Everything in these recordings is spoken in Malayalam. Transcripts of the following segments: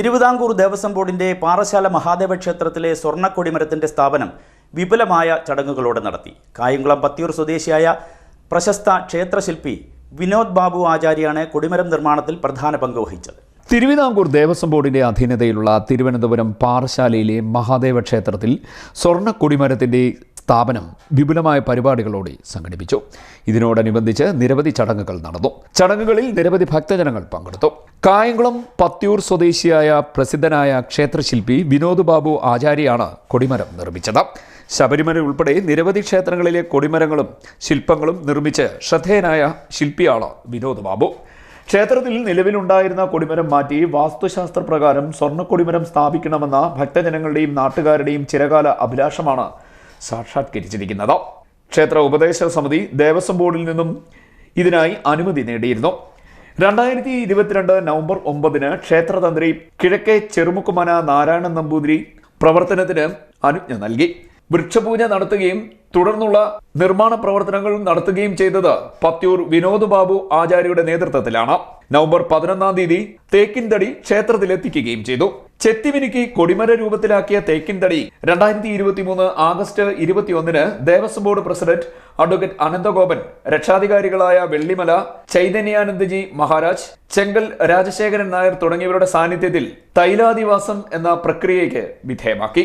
തിരുവിതാംകൂർ ദേവസ്വം ബോർഡിന്റെ പാറശാല മഹാദേവ ക്ഷേത്രത്തിലെ സ്വർണക്കൊടിമരത്തിന്റെ സ്ഥാപനം വിപുലമായ ചടങ്ങുകളോടെ നടത്തി. കായംകുളം പത്തിയൂർ സ്വദേശിയായ പ്രശസ്ത ക്ഷേത്രശില്പി വിനോദ് ബാബു ആചാര്യാണ് കൊടിമരം നിർമ്മാണത്തിൽ പ്രധാന പങ്ക് വഹിച്ചത്. തിരുവിതാംകൂർ ദേവസ്വം ബോർഡിന്റെ അധീനതയിലുള്ള തിരുവനന്തപുരം പാറശാലയിലെ മഹാദേവ ക്ഷേത്രത്തിൽ സ്വർണ കൊടിമരത്തിന്റെ സ്ഥാപനം വിപുലമായ പരിപാടികളോടെ സംഘടിപ്പിച്ചു. ഇതിനോടനുബന്ധിച്ച് നിരവധി ചടങ്ങുകൾ നടന്നു. ചടങ്ങുകളിൽ നിരവധി ഭക്തജനങ്ങൾ പങ്കെടുത്തു. കായംകുളം പത്തിയൂർ സ്വദേശിയായ പ്രസിദ്ധനായ ക്ഷേത്രശില്പി വിനോദ് ബാബു ആചാര്യയാണ് കൊടിമരം നിർമ്മിച്ചത്. ശബരിമല ഉൾപ്പെടെ നിരവധി ക്ഷേത്രങ്ങളിലെ കൊടിമരങ്ങളും ശില്പങ്ങളും നിർമ്മിച്ച് ശ്രദ്ധേയനായ ശില്പിയാണ് വിനോദ് ബാബു. ക്ഷേത്രത്തിൽ നിലവിലുണ്ടായിരുന്ന കൊടിമരം മാറ്റി വാസ്തുശാസ്ത്ര പ്രകാരം സ്വർണ കൊടിമരം സ്ഥാപിക്കണമെന്ന ഭക്തജനങ്ങളുടെയും നാട്ടുകാരുടെയും ചിരകാല അഭിലാഷമാണ് സാക്ഷാത്കരിച്ചിരിക്കുന്നത്. ക്ഷേത്ര ഉപദേശക സമിതി ദേവസ്വം ബോർഡിൽ നിന്നും ഇതിനായി അനുമതി നേടിയിരുന്നു. രണ്ടായിരത്തി ഇരുപത്തിരണ്ട് നവംബർ ഒമ്പതിന് ക്ഷേത്രതന്ത്രി കിഴക്കേ ചെറുമുക്കുമന നാരായണൻ നമ്പൂതിരി പ്രവർത്തനത്തിന് അനുജ്ഞ നൽകി. വൃക്ഷപൂജ നടത്തുകയും തുടർന്നുള്ള നിർമ്മാണ പ്രവർത്തനങ്ങൾ നടത്തുകയും ചെയ്തത് പത്യൂർ വിനോദ് ബാബു ആചാര്യയുടെ നേതൃത്വത്തിലാണ്. നവംബർ പതിനൊന്നാം തീയതി തേക്കിൻതടി ക്ഷേത്രത്തിലെത്തിക്കുകയും ചെയ്തു. ചെത്തിമിനുക്കി കൊടിമര രൂപത്തിലാക്കിയ തേക്കിൻതടി രണ്ടായിരത്തി ഇരുപത്തി മൂന്ന് ആഗസ്റ്റ് ഇരുപത്തിയൊന്നിന് Devaswom board president advocate Ananthagopan രക്ഷാധികാരികളായ Vellimala Chaitanyanandaji Maharaj ചെങ്കൽ രാജശേഖരൻ നായർ തുടങ്ങിയവരുടെ സാന്നിധ്യത്തിൽ തൈലാദിവാസം എന്ന പ്രക്രിയയ്ക്ക് വിധേയമാക്കി.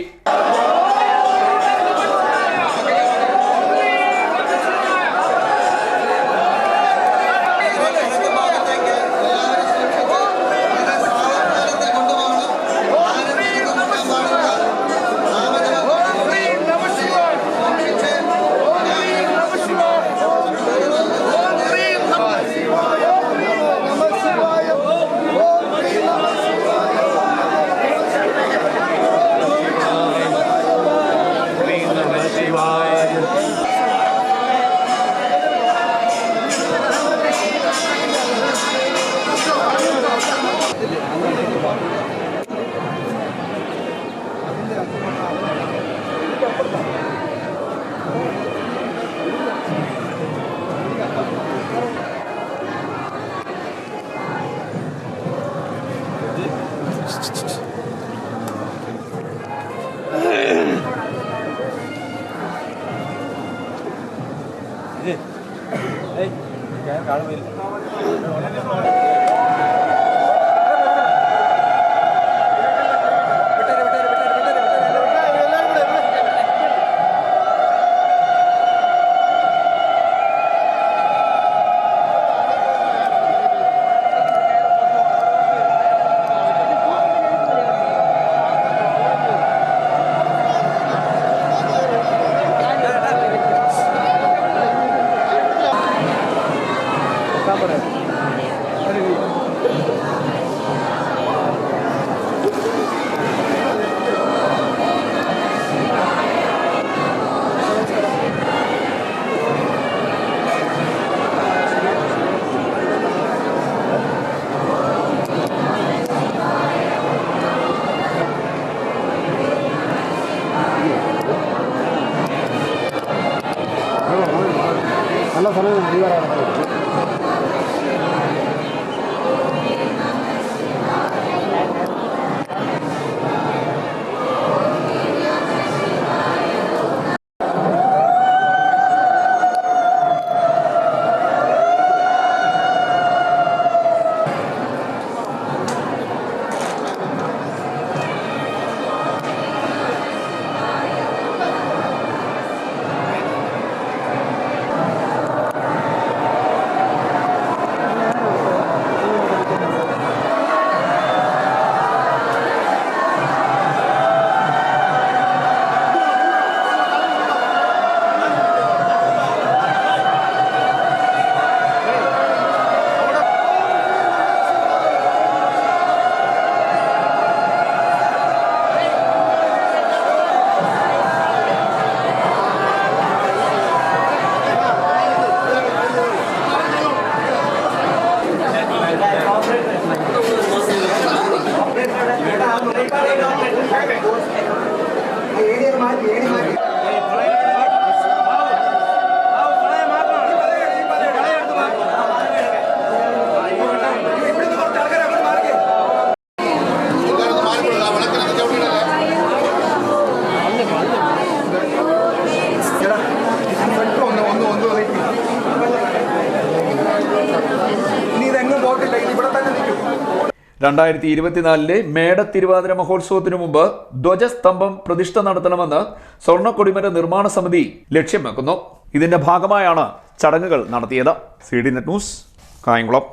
കാണുമില്ല நல்ல சமயம் அதிகாரம் ఏది మాది ఏది మాది രണ്ടായിരത്തി ഇരുപത്തിനാലിലെ മേട തിരുവാതിര മഹോത്സവത്തിനു മുമ്പ് ധ്വജസ്തംഭം പ്രതിഷ്ഠ നടത്തണമെന്ന് സ്വർണ കൊടിമര നിർമ്മാണ സമിതി ലക്ഷ്യം വെക്കുന്നു ഇതിന്റെ ഭാഗമായാണ് ചടങ്ങുകൾ നടത്തിയത്. C D net news Kayamkulam.